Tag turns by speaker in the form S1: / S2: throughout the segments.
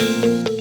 S1: you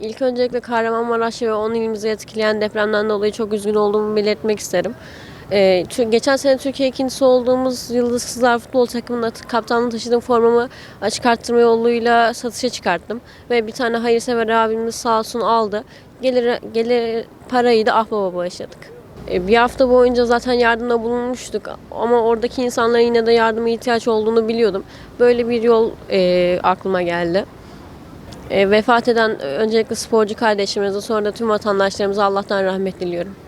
S2: İlk öncelikle Kahramanmaraş ve 10 ilimizi etkileyen depremden dolayı çok üzgün olduğumu belirtmek isterim. Tü- geçen sene Türkiye ikincisi olduğumuz Yıldız Kızlar Futbol takımında kaptanlığı taşıdığım formamı açık arttırma yoluyla satışa çıkarttım. Ve bir tane hayırsever abimiz sağ olsun aldı. Gelir, gelir parayı da Ahbaba bağışladık. Ee, Bir hafta boyunca zaten yardımda bulunmuştuk ama oradaki insanların yine de yardıma ihtiyaç olduğunu biliyordum. Böyle bir yol e, aklıma geldi. E, vefat eden öncelikle sporcu kardeşimize sonra da tüm vatandaşlarımıza Allah'tan rahmet diliyorum.